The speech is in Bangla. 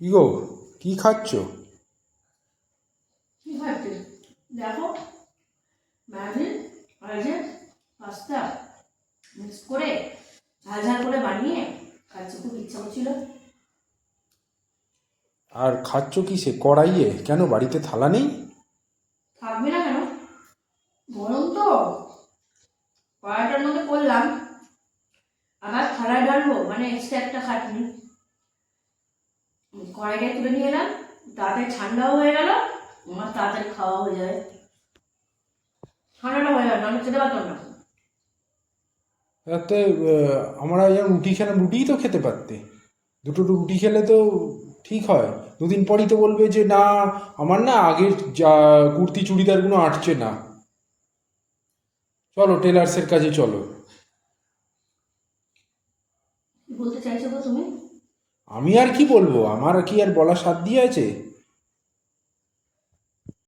কি গো? কি খাচ্ছ? কি খাচ্ছে? দেখো আর যে পাস্তা মিক্স করে ঝাল ঝাল করে বানিয়ে খাচ্ছে খুব ইচ্ছা করছিল। আর খাচ্ছ কিসে? কড়াইয়ে? কেন? বাড়িতে থালা নেই? থাকবে না কেন? গরম তো। কড়াইটার মধ্যে করলাম। আবার থালায় ঢালবো মানে এক্সট্রা একটা খাটনি। কড়াইটা তুলে নিয়ে এলাম তাড়াতাড়ি ঠান্ডাও হয়ে গেল আমার তাড়াতাড়ি খাওয়া হয়ে যায়। ঠান্ডাটা হয়ে গেল আমি খেতে পারতাম না। তাতে আমরা যেমন রুটি খেলাম রুটিই তো খেতে পারতে। দুটো রুটি খেলে তো ঠিক হয়। দুদিন পরই তো বলবে যে না আমার না আগের যা কুর্তি চুড়িদারগুলো আটছে না। চলো টেলার্সের কাছে চলো। বলতে চাইছো গো তুমি? আমি আর কি বলব? আমার কি আর বলার সাধ্য আছে?